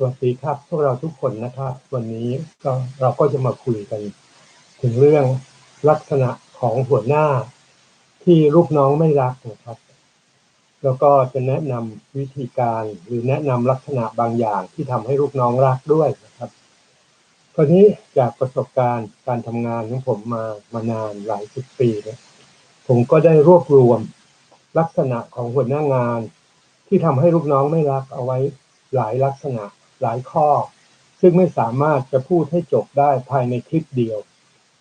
สวัสดีครับ พวกเราทุกคนนะครับ วันนี้ก็เราก็จะมาคุยกัน ถึงเรื่องลักษณะของหัวหน้าที่ลูกน้องไม่รักนะครับ แล้วก็จะแนะนำวิธีการหรือแนะนำลักษณะบางอย่างที่ทำให้ลูกน้องรักด้วยนะครับคราวนี้จากประสบการณ์การทำงานของผมมามานานหลายสิบปีเนี่ยผมก็ได้รวบรวมลักษณะของหัวหน้างาน ที่ทำให้ลูกน้องไม่รักเอาไว้หลายลักษณะ หลายข้อ ซึ่งไม่สามารถจะพูดให้จบได้ภายในคลิปเดียว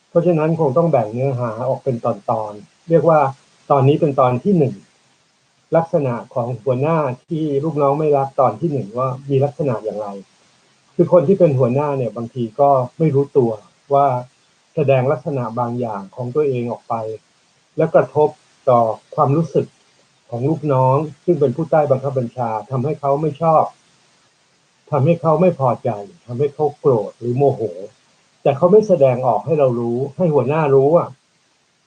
เพราะฉะนั้นคงต้องแบ่งเนื้อหาออกเป็นตอนๆ เรียกว่าตอนนี้เป็นตอนที่หนึ่งลักษณะของหัวหน้าที่ลูกน้องไม่รักตอนที่หนึ่งว่ามีลักษณะอย่างไร คือคนที่เป็นหัวหน้าเนี่ยบางทีก็ไม่รู้ตัวว่าแสดงลักษณะบางอย่างของตัวเองออกไป และกระทบต่อความรู้สึกของลูกน้อง ซึ่งเป็นผู้ใต้บังคับบัญชาทำให้เขาไม่ชอบ ทำให้เขาไม่พอใจทำให้เขาโกรธหรือโมโห แต่เขาไม่แสดงออกให้เรารู้ให้หัวหน้ารู้อะ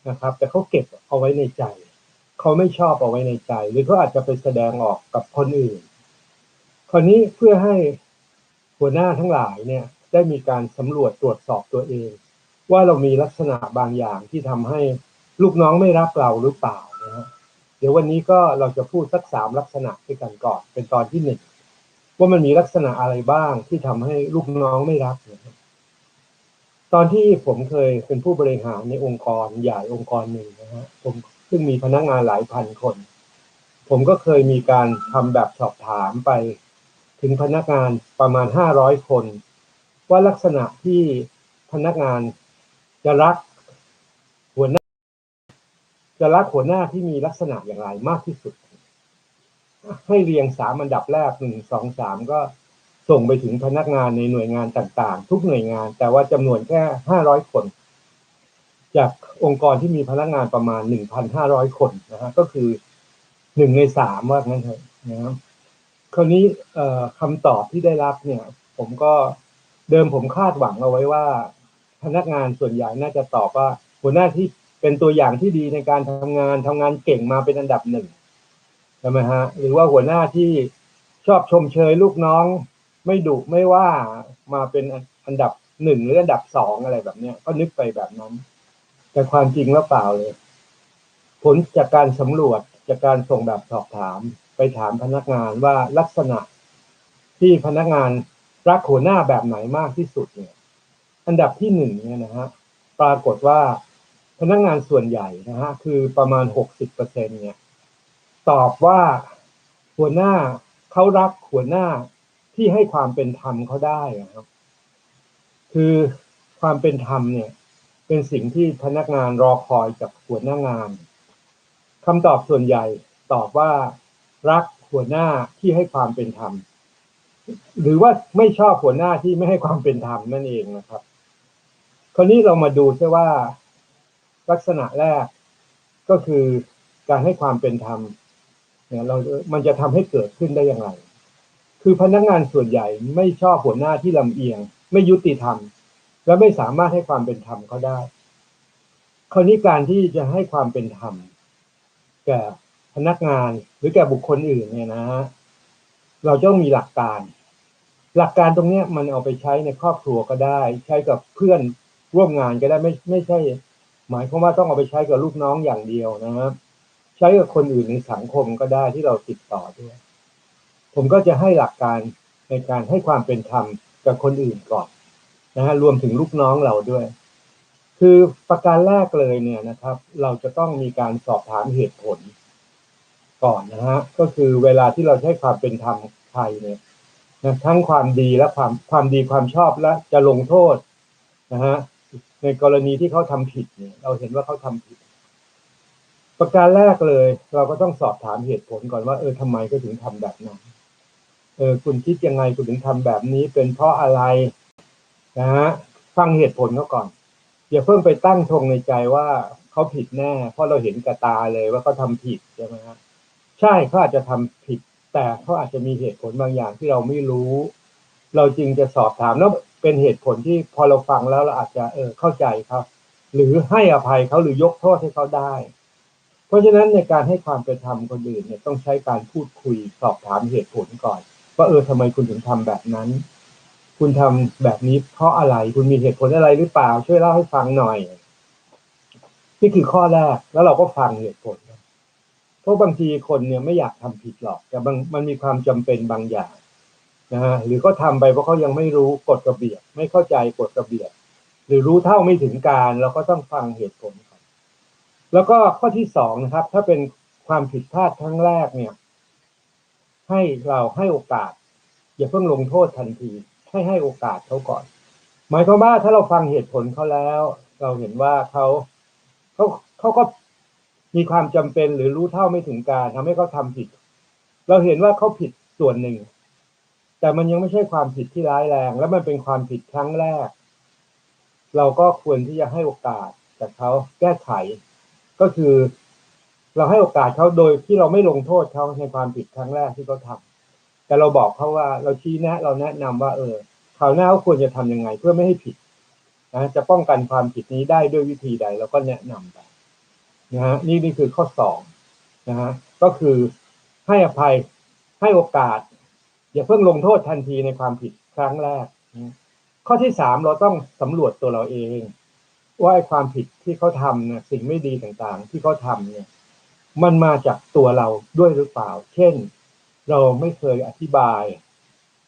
นะครับ แต่เขาเก็บเอาไว้ในใจ เขาไม่ชอบเอาไว้ในใจ หรือเขาอาจจะไปแสดงออกกับคนอื่น คราวนี้เพื่อให้หัวหน้าทั้งหลายเนี่ยได้มีการสำรวจตรวจสอบตัวเอง ว่าเรามีลักษณะบางอย่างที่ทำให้ลูกน้องไม่รักเราหรือเปล่านะฮะเดี๋ยววันนี้ก็เราจะพูดสักสามลักษณะด้วยกันก่อน เป็นตอนที่หนึ่ง ว่ามันมีลักษณะอะไรบ้างที่ทำให้ลูกน้องไม่รักนะครับตอนที่ผมเคยเป็นผู้บริหารในองค์กรใหญ่องค์กรหนึ่งนะฮะผมซึ่งมีพนักงานหลายพันคน ผมก็เคยมีการทำแบบสอบถามไป ถึงพนักงานประมาณห้าร้อยคน ว่าลักษณะที่พนักงานจะรักหัวหน้า จะรักหัวหน้าที่มีลักษณะอย่างไรมากที่สุด ให้เรียงสามอันดับแรกหนึ่งสองสามก็ส่งไปถึงพนักงานในหน่วยงานต่างๆ ทุกหน่วยงาน แต่ว่าจำนวนแค่ห้าร้อยคน จากองค์กรที่มีพนักงานประมาณหนึ่งพันห้าร้อยคนนะฮะก็คือหนึ่งในสามว่างั้นเถอะนะครับคราวนี้เอ่อคำตอบที่ได้รับเนี่ย ผมก็เดิมผมคาดหวังเอาไว้ว่า พนักงานส่วนใหญ่น่าจะตอบว่าหัวหน้าที่เป็นตัวอย่างที่ดีในการทำงานทำงานเก่งมาเป็นอันดับหนึ่ง ใช่ไหมฮะหรือว่าหัวหน้าที่ชอบชมเชยลูกน้อง ไม่ดุไม่ว่ามาเป็นอันดับหนึ่งหรืออันดับสองอะไรแบบเนี้ย ก็นึกไปแบบนั้น แต่ความจริงแล้วเปล่าเลย ผลจากการสำรวจจากการส่งแบบสอบถาม ไปถามพนักงานว่าลักษณะที่พนักงานรักหัวหน้าแบบไหนมากที่สุดเนี่ย อันดับที่หนึ่งเนี่ยนะฮะปรากฏว่าพนักงานส่วนใหญ่นะฮะคือประมาณหกสิบเปอร์เซ็นเนี่ย ตอบว่า หัวหน้าเขารักหัวหน้าที่ให้ความเป็นธรรมเขาได้ครับ คือความเป็นธรรมเนี่ย เป็นสิ่งที่พนักงานรอคอยจากหัวหน้างานคำตอบส่วนใหญ่ตอบว่า รักหัวหน้าที่ให้ความเป็นธรรมหรือว่าไม่ชอบหัวหน้าที่ไม่ให้ความเป็นธรรมนั่นเองนะครับ คราวนี้เรามาดูใช่ว่า ลักษณะแรกก็คือการให้ความเป็นธรรม นี่ยเรามันจะทำให้เกิดขึ้นได้อย่างไร คือพนักงานส่วนใหญ่ไม่ชอบหัวหน้าที่ลำเอียง ไม่ยุติธรรม และไม่สามารถให้ความเป็นธรรมเขาได้ คราวนี้การที่จะให้ความเป็นธรรมแก่พนักงานหรือแก่บุคคลอื่นเนี่ยนะฮะเราต้องมีหลักการ หลักการตรงเนี้ยมันเอาไปใช้ในครอบครัวก็ได้ ใช้กับเพื่อนร่วมงานก็ได้ไม่ไม่ใช่ หมายความว่าต้องเอาไปใช้กับลูกน้องอย่างเดียวนะครับ ใช้กับคนอื่นในสังคมก็ได้ที่เราติดต่อด้วย ผมก็จะให้หลักการในการให้ความเป็นธรรมกับคนอื่นก่อนนะฮะรวมถึงลูกน้องเราด้วย คือประการแรกเลยเนี่ยนะครับ เราจะต้องมีการสอบถามเหตุผลก่อนนะฮะก็คือเวลาที่เราให้ความเป็นธรรมใครเนี่ยนะทั้งความดีและความความดีความชอบและจะลงโทษนะฮะในกรณีที่เขาทำผิดเนี่ย เราเห็นว่าเขาทำผิด ประการแรกเลย เราก็ต้องสอบถามเหตุผลก่อนว่าเออทำไมก็ถึงทำแบบนั้นเออคุณคิดยังไงคุณถึงทำแบบนี้ เป็นเพราะอะไรนะฮะฟังเหตุผลเขาก่อนอย่าเพิ่งไปตั้งธงในใจว่าเขาผิดแน่ เพราะเราเห็นกระตาเลยว่าเขาทาผิดใช่ไหมฮะใช่เขาอาจจะทำผิด แต่เขาอาจจะมีเหตุผลบางอย่างที่เราไม่รู้ เราจึงจะสอบถามแล้วเป็นเหตุผลที่พอเราฟังแล้วเราอาจจะเออเข้าใจเขาหรือให้อภัยเขาหรือยกโทษให้เขาได้ เพราะฉะนั้นในการให้ความเป็นธรรมคนอื่นเนี่ยต้องใช้การพูดคุยสอบถามเหตุผลก่อนว่าเออทำไมคุณถึงทำแบบนั้น คุณทำแบบนี้เพราะอะไรคุณมีเหตุผลอะไรหรือเปล่า ช่วยเล่าให้ฟังหน่อย นี่คือข้อแรกแล้วเราก็ฟังเหตุผลเพราะบางทีคนเนี่ยไม่อยากทำผิดหรอก แต่บางมันมีความจำเป็นบางอย่างนะฮะหรือก็ทำไปเพราะเขายังไม่รู้กฎระเบียบ ไม่เข้าใจกฎระเบียบ หรือรู้เท่าไม่ถึงการเราก็ต้องฟังเหตุผล แล้วก็ข้อที่สองนะครับ ถ้าเป็นความผิดพลาดครั้งแรกเนี่ย ให้เราให้โอกาส อย่าเพิ่งลงโทษทันที ให้ให้โอกาสเขาก่อน หมายความว่าถ้าเราฟังเหตุผลเขาแล้ว เราเห็นว่าเขาเขาเขาก็มีความจำเป็นหรือรู้เท่าไม่ถึงการทำให้เขาทำผิด เราเห็นว่าเขาผิดส่วนหนึ่ง แต่มันยังไม่ใช่ความผิดที่ร้ายแรง และมันเป็นความผิดครั้งแรก เราก็ควรที่จะให้โอกาสแต่เขาแก้ไข ก็คือ เราให้โอกาสเขาโดยที่เราไม่ลงโทษเขาในความผิดครั้งแรกที่เขาทาแต่เราบอกเขาว่าเราชี้แนะ เราแนะนำว่า เออคราวหน้าเขาควรจะทำยังไงเพื่อไม่ให้ผิดนะจะป้องกันความผิดนี้ได้ด้วยวิธีใดเราก็แนะนำไปนะฮะนี่นี่คือข้อสองนะฮะก็คือให้อภัยให้โอกาส อย่าเพิ่งลงโทษทันทีในความผิดครั้งแรก ข้อที่สามเราต้องสำรวจตัวเราเอง ว่าความผิดที่เขาทำเนี่ยสิ่งไม่ดีต่างๆ ที่เขาทำเนี่ย มันมาจากตัวเราด้วยหรือเปล่า เช่น เราไม่เคยอธิบาย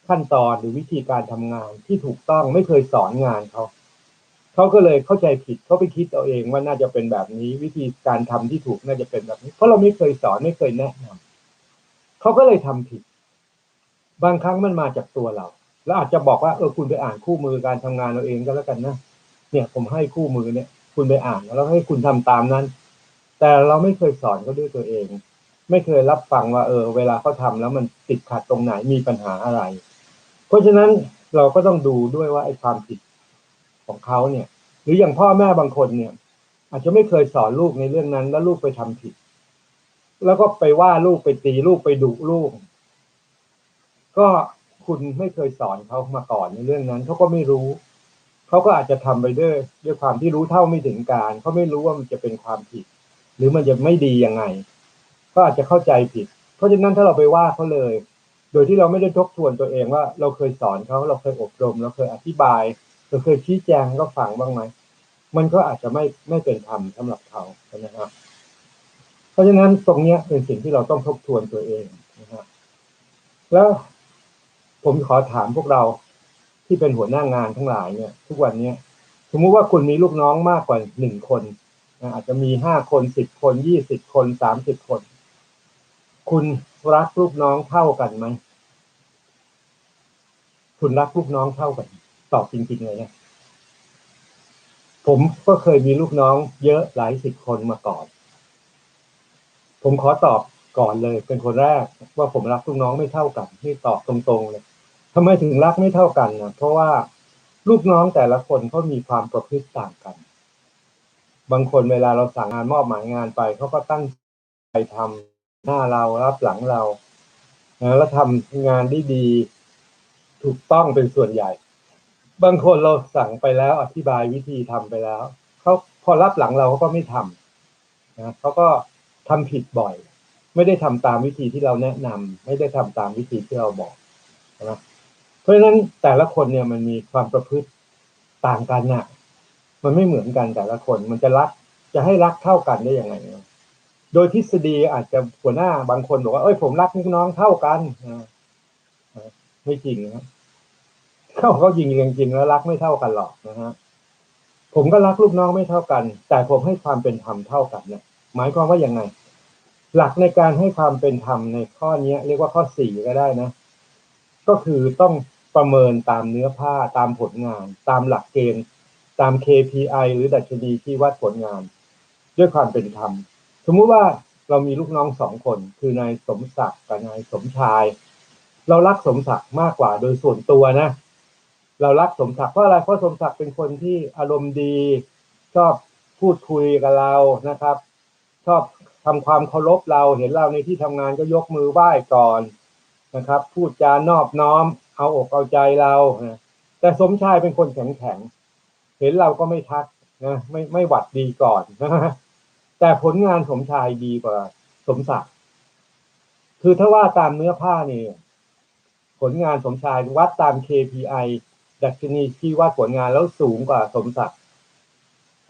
ขั้นตอนหรือวิธีการทำงานที่ถูกต้องไม่เคยสอนงานเขาเขาก็เลยเข้าใจผิดเขาไปคิดเอาเองว่าน่าจะเป็นแบบนี้ วิธีการทำที่ถูกน่าจะเป็นแบบนี้ เพราะเราไม่เคยสอนไม่เคยแนะนำเขาก็เลยทำผิด บางครั้งมันมาจากตัวเรา แล้วอาจจะบอกว่าเออคุณไปอ่านคู่มือการทำงานเราเองก็แล้วกันนะ เนี่ยผมให้คู่มือเนี่ย คุณไปอ่านแล้วให้คุณทำตามนั้น แต่เราไม่เคยสอนเขาด้วยตัวเอง ไม่เคยรับฟังว่าเออ เวลาเขาทาแล้วมันติดขัดตรงไหนมีปัญหาอะไร เพราะฉะนั้นเราก็ต้องดูด้วยว่าไอ้ความผิดของเขาเนี่ย หรืออย่างพ่อแม่บางคนเนี่ย อาจจะไม่เคยสอนลูกในเรื่องนั้น แล้วลูกไปทำผิด แล้วก็ไปว่าลูกไปตีลูกไปดุลูก ก็คุณไม่เคยสอนเขามาก่อนในเรื่องนั้นเขาก็ไม่รู้ เขาก็อาจจะทำไปด้วยด้วยความที่รู้เท่าไม่ถึงการเขาไม่รู้ว่ามันจะเป็นความผิด หรือมันจะไม่ดียังไง ก็อาจจะเข้าใจผิด เพราะฉะนั้นถ้าเราไปว่าเขาเลย โดยที่เราไม่ได้ทบทวนตัวเองว่า เราเคยสอนเขาเราเคยอบรม เราเคยอธิบาย เราเคยชี้แจงก็ฟังบ้างไหมมันก็อาจจะไม่ไม่เป็นธรรมสำหรับเขานะครับ เพราะฉะนั้นตรงเนี้ยเป็นสิ่งที่เราต้องทบทวนตัวเองนะครับแล้วผมขอถามพวกเรา ที่เป็นหัวหน้างานทั้งหลายเนี่ย ทุกวันเนี้ยสมมุติว่าคุณมีลูกน้องมากกว่าหนึ่งคนอาจจะมีห้าคนสิบคนยี่สิบคนสามสิบคน คุณรักลูกน้องเท่ากันไหมคุณรักลูกน้องเท่ากัน ตอบจริงๆเลยนะผมก็เคยมีลูกน้องเยอะหลายสิบคนมาก่อน ผมขอตอบก่อนเลยเป็นคนแรกว่าผมรักลูกน้องไม่เท่ากันนี่ตอบตรงๆเลย ทำไมถึงรักไม่เท่ากันนะเพราะว่าลูกน้องแต่ละคนเขามีความประพฤติต่างกัน บางคนเวลาเราสั่งงานมอบหมายงานไปเขาก็ตั้งใจทำหน้าเรารับหลังเราแล้วทำงานได้ดี ถูกต้องเป็นส่วนใหญ่ บางคนเราสั่งไปแล้วอธิบายวิธีทำไปแล้วเขาพอรับหลังเราเขาก็ไม่ทำนะเขาก็ทำผิดบ่อย ไม่ได้ทำตามวิธีที่เราแนะนำไม่ได้ทำตามวิธีที่เราบอกนะ เพราะฉะนั้นแต่ละคนเนี่ยมันมีความประพฤติต่างกันน่ะ มันไม่เหมือนกันแต่ละคน มันจะรักจะให้รักเท่ากันได้ยังไงโดยทฤษฎีอาจจะหัวหน้าบางคนบอกว่าเอ้ยผมรักลูกน้องเท่ากันไม่จริงนะเขาเขายิงจริงๆแล้วรักไม่เท่ากันหรอกนะฮะผมก็รักลูกน้องไม่เท่ากัน แต่ผมให้ความเป็นธรรมเท่ากันเนี่ยหมายความว่าอยังไง หลักในการให้ความเป็นธรรมในข้อนี้เรียกว่าข้อสี่ก็ได้นะ ก็คือต้อง ประเมินตามเนื้อผ้าตามผลงาน ตามหลักเกณฑ์ ตาม KPI หรือดัชนีที่วัดผลงาน ด้วยความเป็นธรรม สมมุติว่าเรามีลูกน้องสองคน คือนายสมศักดิ์กับนายสมชาย เรารักสมศักดิ์มากกว่าโดยส่วนตัวนะ เรารักสมศักดิ์เพราะอะไรเพราะสมศักดิ์เป็นคนที่อารมณ์ดี ชอบพูดคุยกับเรานะครับ ชอบทำความเคารพเราเห็นเราในที่ทำงานก็ยกมือไหว้ก่อนนะครับ พูดจานอบน้อม เอาอกเอาใจเราแต่สมชายเป็นคนแข็งแข็งเห็นเราก็ไม่ทักนะไม่ไม่หวัดดีก่อนแต่ผลงานสมชายดีกว่าสมศักดิ์คือถ้าว่าตามเนื้อผ้านี่ผลงานสมชายวัดตาม KPI ดัชนีที่วัดผลงานแล้วสูงกว่าสมศักดิ์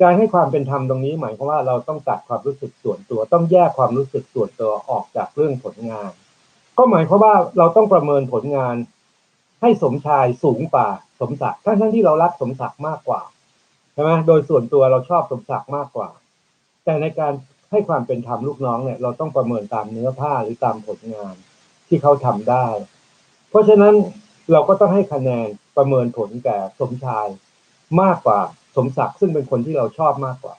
การให้ความเป็นธรรมตรงนี้หมายความว่าเราต้องตัดความรู้สึกส่วนตัว ต้องแยกความรู้สึกส่วนตัวออกจากเรื่องผลงาน ก็หมายความว่าเราต้องประเมินผลงาน ให้สมชายสูงกว่าสมศักดิ์ทั้งทั้งๆที่เรารักสมศักดิ์มากกว่าใช่ไหมโดยส่วนตัวเราชอบสมศักดิ์มากกว่า แต่ในการให้ความเป็นธรรมลูกน้องเนี่ย เราต้องประเมินตามเนื้อผ้าหรือตามผลงานที่เขาทำได้ เพราะฉะนั้นเราก็ต้องให้คะแนนประเมินผลแก่สมชายมากกว่าสมศักดิ์ซึ่งเป็นคนที่เราชอบมากกว่า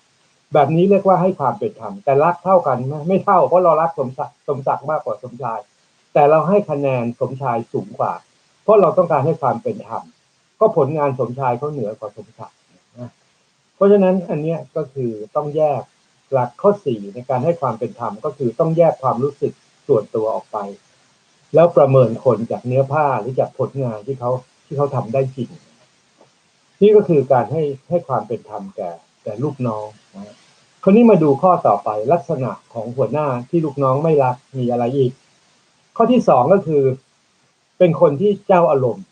แบบนี้เรียกว่าให้ความเป็นธรรมแต่รักเท่ากันไหมไม่เท่าเพราะเรารักสมศักดิ์สมศักดิ์มากกว่าสมชาย แต่เราให้คะแนนสมชายสูงกว่า เพราะเราต้องการให้ความเป็นธรรมก็ผลงานสมชายเขาเหนือกว่าสมศักดิ์นะเพราะฉะนั้นอันเนี้ยก็คือต้องแยกหลักข้อสี่ในการให้ความเป็นธรรมก็คือต้องแยกความรู้สึกส่วนตัวออกไป แล้วประเมินคนจากเนื้อผ้าหรือจากผลงานที่เขาที่เขาทำได้จริง นี่ก็คือการให้ให้ความเป็นธรรมแก่แก่ลูกน้องนะคราวนี้มาดูข้อต่อไปลักษณะของหัวหน้าที่ลูกน้องไม่รักมีอะไรอีก ข้อที่สองก็คือ เป็นคนที่เจ้าอารมณ์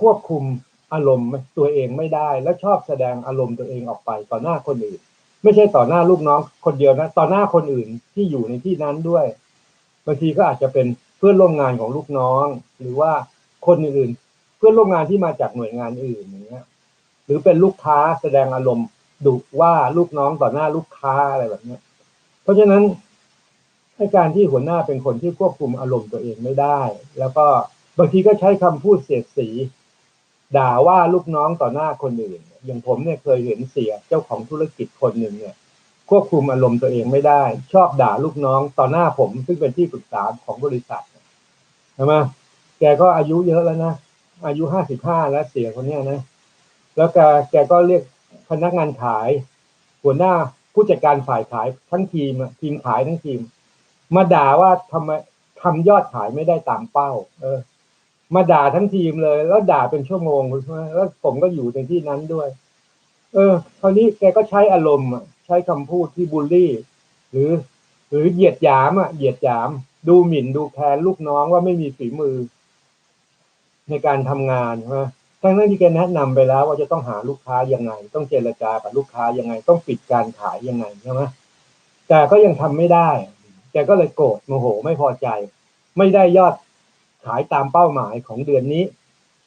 ควบคุมอารมณ์ตัวเองไม่ได้ และชอบแสดงอารมณ์ตัวเองออกไปต่อหน้าคนอื่น ไม่ใช่ต่อหน้าลูกน้องคนเดียวนะ ต่อหน้าคนอื่นที่อยู่ในที่นั้นด้วยบางทีก็อาจจะเป็นเพื่อนร่วมงานของลูกน้อง หรือว่าคนอื่นเพื่อนร่วมงานที่มาจากหน่วยงานอื่นอย่างเงี้ย หรือเป็นลูกค้าแสดงอารมณ์ดุว่าลูกน้องต่อหน้าลูกค้าอะไรแบบเนี้ย เพราะฉะนั้น ให้การที่หัวหน้าเป็นคนที่ควบคุมอารมณ์ตัวเองไม่ได้ แล้วก็บางทีก็ใช้คำพูดเสียดสี ด่าว่าลูกน้องต่อหน้าคนอื่น อย่างผมเนี่ยเคยเห็นเสียเจ้าของธุรกิจคนหนึ่งเนี่ย ควบคุมอารมณ์ตัวเองไม่ได้ ชอบด่าลูกน้องต่อหน้าผม ซึ่งเป็นที่ปรึกษาของบริษัทใช่ไหมแกก็อายุเยอะแล้วนะอายุห้าสิบห้าแล้วเสียคนเนี้ยนะ แล้วแกแกก็เรียกพนักงานขาย หัวหน้าผู้จัดการฝ่ายขายทั้งทีมทีมขายทั้งทีม มาด่าว่าทำไมทำยอดขายไม่ได้ตามเป้า เออ มาด่าทั้งทีมเลย แล้วด่าเป็นชั่วโมงใช่ไหมแล้วผมก็อยู่ในที่นั้นด้วย เออ คราวนี้แกก็ใช้อารมณ์ใช้คำพูดที่บูลลี่ หรือ หรือเหยียดหยามอะเหยียดหยาม ดูหมิ่นดูแคลนลูกน้องว่าไม่มีฝีมือ ในการทำงานใช่ไหมทั้งนั้นที่แกแนะนำไปแล้ว ว่าจะต้องหาลูกค้ายังไง ต้องเจรจากับลูกค้ายังไง ต้องปิดการขายยังไงใช่ไหมแต่ก็ยังทำไม่ได้ แกก็เลยโกรธโมโหไม่พอใจ ไม่ได้ยอดขายตามเป้าหมายของเดือนนี้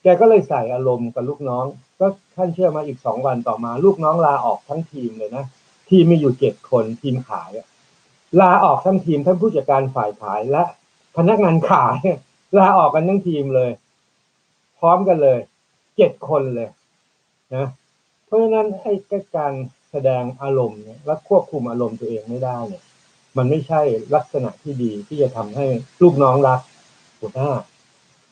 แกก็เลยใส่อารมณ์กับลูกน้อง ก็ท่านเชื่อมาอีกสองวันต่อมา ลูกน้องลาออกทั้งทีมเลยนะ ทีมมีอยู่เจ็ดคนทีมขาย ลาออกทั้งทีมทั้งผู้จัดการฝ่ายขายและพนักงานขายลาออกกันทั้งทีมเลย พร้อมกันเลยเจ็ดคนเลยนะเพราะฉะนั้นไอ้การแสดงอารมณ์เนี่ยและควบคุมอารมณ์ตัวเองไม่ได้เนี่ย มันไม่ใช่ลักษณะที่ดีที่จะทำให้ลูกน้องรักหัวหน้า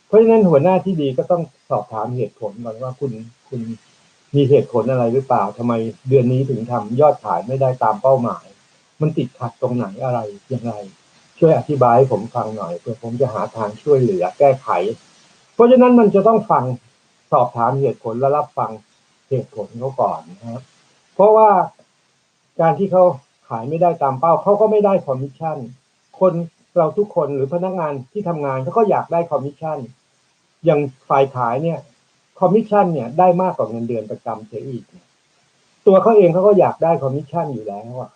เพราะฉะนั้นหัวหน้าที่ดีก็ต้องสอบถามเหตุผลก่อนว่าคุณคุณมีเหตุผลอะไรหรือเปล่าทำไมเดือนนี้ถึงทำยอดขายไม่ได้ตามเป้าหมาย มันติดขัดตรงไหนอะไรอยังไงช่วยอธิบายให้ผมฟังหน่อยเพื่อผมจะหาทางช่วยเหลือแก้ไข เพราะฉะนั้นมันจะต้องฟังสอบถามเหตุผลและรับฟังเหตุผลเขาก่อนนะครับ เพราะว่าการที่เขาายไม่ได้ตามเป้าเขาก็ไม่ได้คอมมิชชั่น คนเราทุกคนหรือพนักงานที่ทำงานเขาก็อยากได้คอมมิชชั่น อย่างฝ่ายขายเนี่ยคอมมิชชั่นเนี่ยได้มากกว่าเงินเดือนประจำเสียอีก ตัวเขาเองเขาก็อยากได้คอมมิชชั่นอยู่แล้วอะ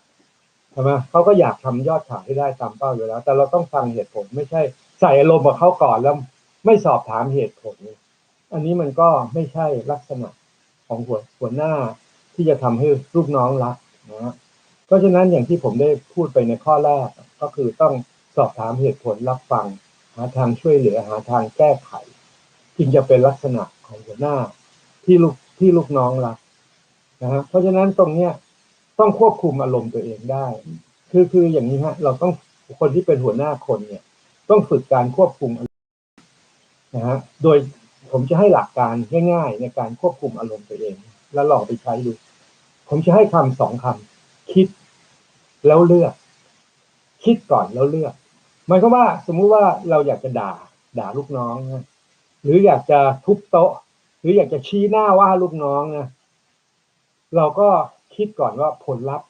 ใช่ไหมเขาก็อยากทำยอดขายให้ได้ตามเป้าอยู่แล้ว แต่เราต้องฟังเหตุผลไม่ใช่ใส่อารมณ์กับเขาก่อนแล้วไม่สอบถามเหตุผล อันนี้มันก็ไม่ใช่ลักษณะของหัวหัวหน้าที่จะทำให้ลูกน้องรักนะ เพราะฉะนั้นอย่างที่ผมได้พูดไปในข้อแรกก็คือต้องสอบถามเหตุผลรับฟัง หาทางช่วยเหลือหาทางแก้ไข จึงจะเป็นลักษณะของหัวหน้าที่ลูกที่ลูกน้องรักนะฮะเพราะฉะนั้นตรงเนี้ยต้องควบคุมอารมณ์ตัวเองได้ คือคืออย่างนี้ฮะเราต้องคนที่เป็นหัวหน้าคนเนี่ย ต้องฝึกการควบคุมนะฮะโดยผมจะให้หลักการง่าย ๆ ในการควบคุมอารมณ์ตัวเอง แล้วลองไปใช้ดู ผมจะให้คำสองคำ คิดแล้วเลือก คิดก่อนแล้วเลือกหมายความว่า สมมุติว่าเราอยากจะด่า ด่าลูกน้องนะหรืออยากจะทุบโต๊ะ หรืออยากจะชี้หน้าว่าลูกน้องนะเราก็คิดก่อนว่าผลลัพธ์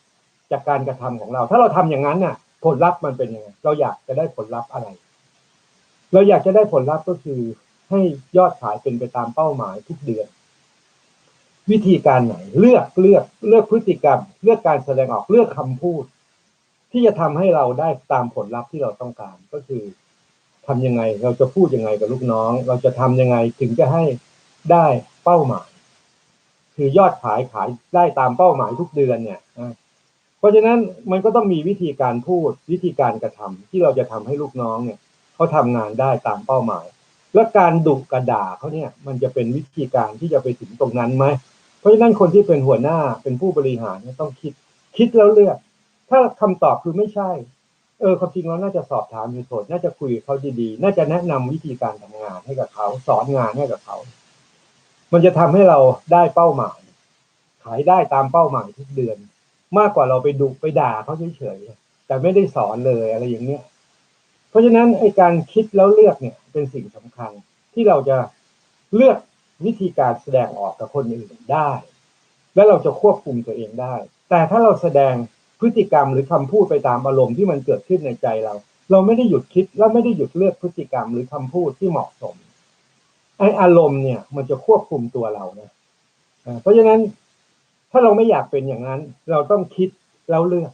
จากการกระทำของเรา ถ้าเราทำอย่างนั้นน่ะ ผลลัพธ์มันเป็นยังไงเราอยากจะได้ผลลัพธ์อะไร เราอยากจะได้ผลลัพธ์ก็คือให้ยอดขายเป็นไปตามเป้าหมายทุกเดือน วิธีการไหน เลือกเลือกเลือกพฤติกรรม เลือกการแสดงออกเลือกคำพูด ที่จะทำให้เราได้ตามผลลัพธ์ที่เราต้องการก็คือทำยังไงเราจะพูดยังไงกับลูกน้อง เราจะทำยังไงถึงจะให้ได้เป้าหมาย คือยอดขายขายได้ตามเป้าหมายทุกเดือนเนี่ยเพราะฉะนั้นมันก็ต้องมีวิธีการพูดวิธีการกระทำที่เราจะทำให้ลูกน้องเนี่ยเขาทำงานได้ตามเป้าหมาย และการดุกระด่าเขาเนี่ย มันจะเป็นวิธีการที่จะไปถึงตรงนั้นไหม เพราะฉะนั้นคนที่เป็นหัวหน้าเป็นผู้บริหารเนี่ยต้องคิด คิดแล้วเลือก ถ้าคำตอบคือไม่ใช่ เออความจริงเราน่าจะสอบถามเหตุผลน่าจะคุยกับเขาดีๆ น่าจะแนะนำวิธีการทำงานให้กับเขา สอนงานให้กับเขา มันจะทำให้เราได้เป้าหมาย ขายได้ตามเป้าหมายทุกเดือน มากกว่าเราไปดุไปด่าเขาเฉยๆแต่ไม่ได้สอนเลยอะไรอย่างเนี้ยเพราะฉะนั้นไอ้การคิดแล้วเลือกเนี่ยเป็นสิ่งสำคัญที่เราจะเลือก วิธีการแสดงออกกับคนอื่นได้ และเราจะควบคุมตัวเองได้ แต่ถ้าเราแสดงพฤติกรรมหรือคำพูดไปตามอารมณ์ที่มันเกิดขึ้นในใจเรา เราไม่ได้หยุดคิดและไม่ได้หยุดเลือกพฤติกรรมหรือคำพูดที่เหมาะสมไออารมณ์เนี่ยมันจะควบคุมตัวเรานะเพราะฉะนั้นถ้าเราไม่อยากเป็นอย่างนั้น เราต้องคิดแล้วเลือก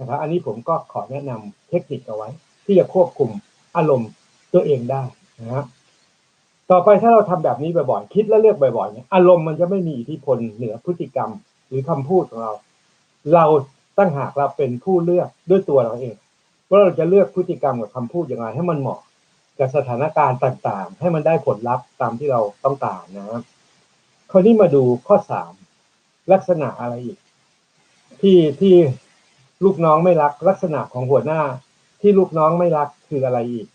นะครับอันนี้ผมก็ขอแนะนำเทคนิคเอาไว้ ที่จะควบคุมอารมณ์ตัวเองได้นะครับ ต่อไปถ้าเราทำแบบนี้บ่อยๆ คิดและเลือกบ่อยๆเนี่ยอารมณ์มันจะไม่มีอิทธิพลเหนือพฤติกรรมหรือคำพูดของเรา เราตั้งหากเราเป็นผู้เลือกด้วยตัวเราเองว่าเราจะเลือกพฤติกรรมกับคำพูดอย่างไรให้มันเหมาะกับสถานการณ์ต่างๆ ให้มันได้ผลลัพธ์ตามที่เราต้องการนะครับคราวนี้มาดูข้อสามลักษณะอะไรอีก ที่ที่ลูกน้องไม่รัก ลักษณะของหัวหน้าที่ลูกน้องไม่รักคืออะไรอีก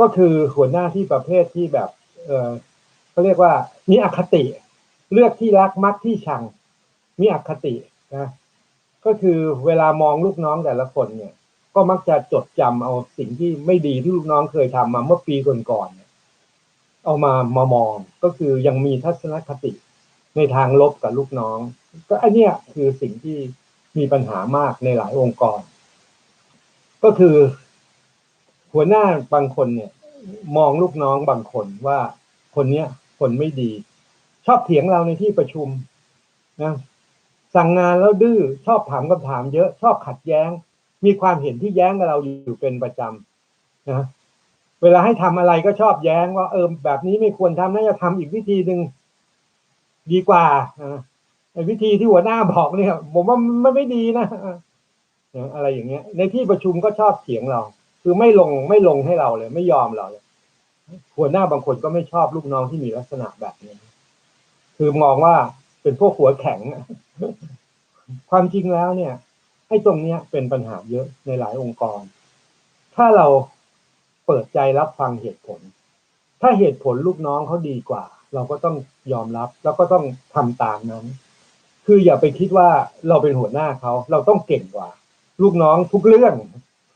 ก็คือหัวหน้าที่ประเภทที่แบบ เออเขาเรียกว่า มีอคติ เลือกที่รักมักที่ชัง มีอคตินะก็คือเวลามองลูกน้องแต่ละคนเนี่ย ก็มักจะจดจำเอาสิ่งที่ไม่ดีที่ลูกน้องเคยทำมาเมื่อปีก่อนๆเนี่ยเอามามามองก็คือยังมีทัศนคติในทางลบกับลูกน้อง ก็อันเนี้ยคือสิ่งที่มีปัญหามากในหลายองค์กร ก็คือ หัวหน้าบางคนเนี่ย มองลูกน้องบางคนว่าคนเนี้ยคนไม่ดี ชอบเถียงเราในที่ประชุมนะสั่งงานแล้วดื้อชอบถามคำถามเยอะ ชอบขัดแย้ง มีความเห็นที่แย้งกับเราอยู่เป็นประจำนะเวลาให้ทำอะไรก็ชอบแย้งว่าเออแบบนี้ไม่ควรทำน่าจะทำอีกวิธีหนึ่งดีกว่านะไอ้วิธีที่หัวหน้าบอกเนี่ย ผมว่ามันไม่ดีนะอะไรอย่างเงี้ย ในที่ประชุมก็ชอบเถียงเรา คือไม่ลงไม่ลงให้เราเลย ไม่ยอมเราเลยหัวหน้าบางคนก็ไม่ชอบลูกน้องที่มีลักษณะแบบนี้ คือมองว่าเป็นพวกหัวแข็ง ความจริงแล้วเนี่ยไอ้ตรงเนี้ยเป็นปัญหาเยอะในหลายองค์กร ถ้าเราเปิดใจรับฟังเหตุผล ถ้าเหตุผลลูกน้องเขาดีกว่า เราก็ต้องยอมรับ แล้วก็ต้องทำตามนั้น คืออย่าไปคิดว่าเราเป็นหัวหน้าเขา เราต้องเก่งกว่า ลูกน้องทุกเรื่อง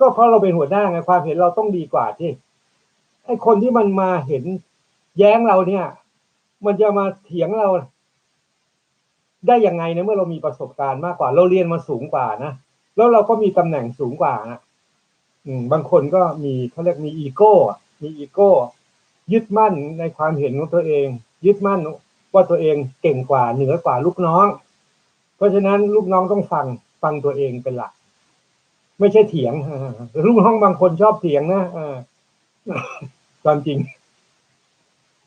ก็เพราะเราเป็นหัวหน้าไงความเห็นเราต้องดีกว่าที่ไอ้คนที่มันมาเห็นแย้งเราเนี่ย มันจะมาเถียงเรา ได้ยังไงเนี่ยเมื่อเรามีประสบการณ์มากกว่า เราเรียนมาสูงกว่านะแล้วเราก็มีตำแหน่งสูงกว่านะอืม บางคนก็มีเขาเรียกมีอีโก้ มีอีโก้ ยึดมั่นในความเห็นของตัวเอง ยึดมั่นว่าตัวเองเก่งกว่าเหนือกว่าลูกน้อง เพราะฉะนั้นลูกน้องต้องฟังฟังตัวเองเป็นหลัก ไม่ใช่เถียงลูกน้องบางคนชอบเถียงนะอความจริง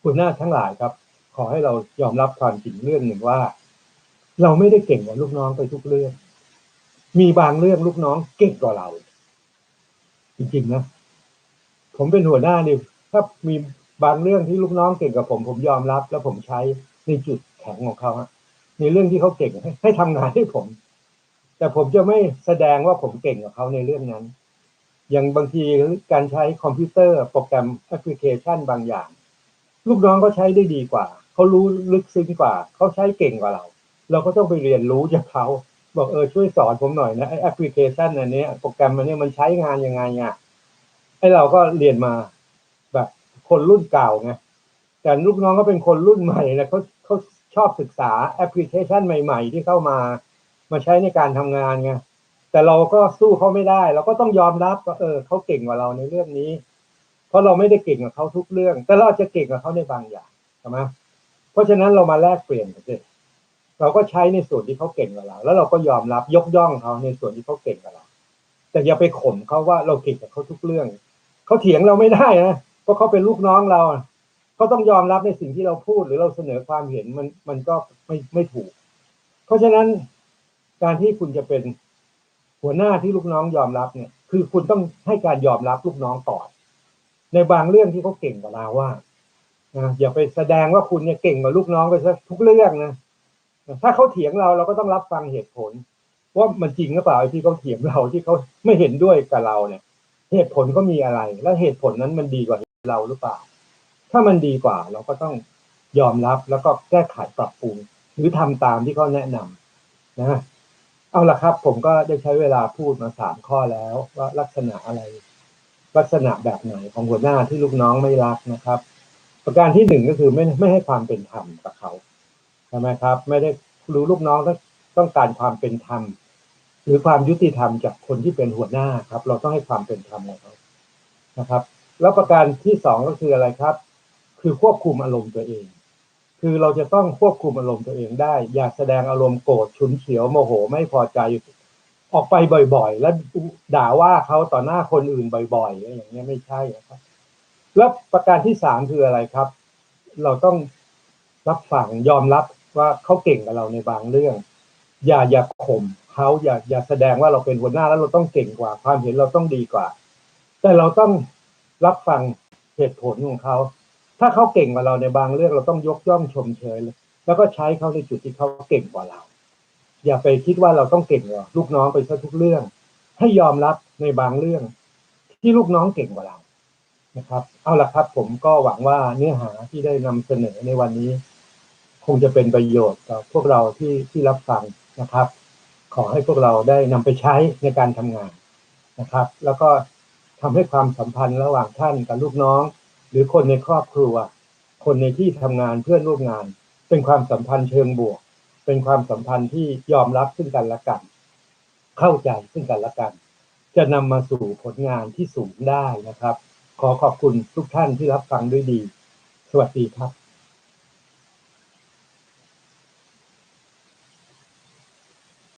คุณหน้าทั้งหลายครับ ขอให้เรายอมรับความจริงเรื่องหนึ่งว่า เราไม่ได้เก่งกว่าลูกน้องไปทุกเรื่อง มีบางเรื่องลูกน้องเก่งกว่าเรา จริงๆนะผมเป็นหัวหน้านี่ถ้ามีบางเรื่องที่ลูกน้องเก่งกับผม ผมยอมรับ แล้วผมใช้ในจุดแข็งของเขาในเรื่องที่เขาเก่งให้ให้ทำงานให้ผม แต่ผมจะไม่แสดงว่าผมเก่งกว่าเขาในเรื่องนั้น อย่างบางทีการใช้คอมพิวเตอร์โปรแกรมแอปพลิเคชันบางอย่าง ลูกน้องเขาใช้ได้ดีกว่า เขารู้ลึกซึ้งกว่า เขาใช้เก่งกว่าเรา เราก็ต้องไปเรียนรู้จากเขาบอกเออช่วยสอนผมหน่อยนะไอแอปพลิเคชันอันนี้โปรแกรมอันนี้มันใช้งานยังไงอะไอเราก็เรียนมาแบบคนรุ่นเก่าไงแต่ลูกน้องก็เป็นคนรุ่นใหม่นะเขาเขาชอบศึกษาแอปพลิเคชันใหม่ ๆ ที่เข้ามา มาใช้ในการทำงานไงแต่เราก็สู้เขาไม่ได้ เราก็ต้องยอมรับว่าเออเขาเก่งกว่าเราในเรื่องนี้ เพราะเราไม่ได้เก่งกับเขาทุกเรื่อง แต่เราจจะเก่งกับเขาในบางอย่างใช่ไหมเพราะฉะนั้นเรามาแลกเปลี่ยนกันสิเราก็ใช้ในส่วนที่เขาเก่งกว่าเรา แล้วเราก็ยอมรับยกย่องเขาในส่วนที่เขาเก่งกว่าเรา แต่อย่าไปข่มเขาว่าเราเก่งกับเขาทุกเรื่องเขาเถียงเราไม่ได้นะเพราะเขาเป็นลูกน้องเราเขาต้องยอมรับในสิ่งที่เราพูดหรือเราเสนอความเห็นมันมันก็ไม่ไม่ถูก เพราะฉะนั้น การที่คุณจะเป็นหัวหน้าที่ลูกน้องยอมรับเนี่ย คือคุณต้องให้การยอมรับลูกน้องก่อน ในบางเรื่องที่เขาเก่งกว่าเราว่านะอย่าไปแสดงว่าคุณเนี่ยเก่งกว่าลูกน้องไปซะทุกเรื่องนะถ้าเขาเถียงเราเราก็ต้องรับฟังเหตุผล ว่ามันจริงหรือเปล่าที่เขาเถียงเราที่เขาไม่เห็นด้วยกับเราเนี่ย เหตุผลก็มีอะไร แล้วเหตุผลนั้นมันดีกว่าเราหรือเปล่า ถ้ามันดีกว่าเราก็ต้องยอมรับแล้วก็แก้ไขปรับปรุง หรือทำตามที่เขาแนะนำนะ เอาละครับ ผมก็ได้ใช้เวลาพูดมาสามข้อแล้ว ว่าลักษณะอะไร ลักษณะแบบไหนของหัวหน้าที่ลูกน้องไม่รักนะครับ ประการที่หนึ่งก็คือไม่ไม่ให้ความเป็นธรรมกับเขาใช่ไหมครับ ไม่ได้รู้ลูกน้องต้องต้องการความเป็นธรรมหรือความยุติธรรมจากคนที่เป็นหัวหน้าครับ เราต้องให้ความเป็นธรรมกับเขานะครับ แล้วประการที่สองก็คืออะไรครับ คือควบคุมอารมณ์ตัวเอง คือเราจะต้องควบคุมอารมณ์ตัวเองได้ อย่าแสดงอารมณ์โกรธฉุนเฉียวโมโหไม่พอใจ ออกไปบ่อยๆ แล้วด่าว่าเขาต่อหน้าคนอื่นบ่อยๆอย่างเงี้ยไม่ใช่นะครับ แล้วประการที่สามคืออะไรครับ เราต้องรับฟังยอมรับว่าเขาเก่งกับเราในบางเรื่อง อย่าอย่าข่มเขาอย่าอย่าแสดงว่าเราเป็นหัวหน้าแล้วเราต้องเก่งกว่า ความเห็นเราต้องดีกว่า แต่เราต้องรับฟังเหตุผลของเขา ถ้าเขาเก่งกว่าเราในบางเรื่องเราต้องยกย่องชมเชยเลยแล้วก็ใช้เขาในจุดที่เขาเก่งกว่าเรา อย่าไปคิดว่าเราต้องเก่งกว่าลูกน้องไปซะทุกเรื่อง ให้ยอมรับในบางเรื่อง ที่ลูกน้องเก่งกว่าเรานะครับ เอาละครับ ผมก็หวังว่าเนื้อหาที่ได้นำเสนอในวันนี้ คงจะเป็นประโยชน์ต่อพวกเราที่ที่รับฟังนะครับ ขอให้พวกเราได้นำไปใช้ในการทำงานนะครับ แล้วก็ทำให้ความสัมพันธ์ระหว่างท่านกับลูกน้อง หรือคนในครอบครัว คนในที่ทำงานเพื่อนร่วมงาน เป็นความสัมพันธ์เชิงบวก เป็นความสัมพันธ์ที่ยอมรับซึ่งกันและกัน เข้าใจซึ่งกันและกัน จะนำมาสู่ผลงานที่สูงได้นะครับ ขอขอบคุณทุกท่านที่รับฟังด้วยดี สวัสดีครับ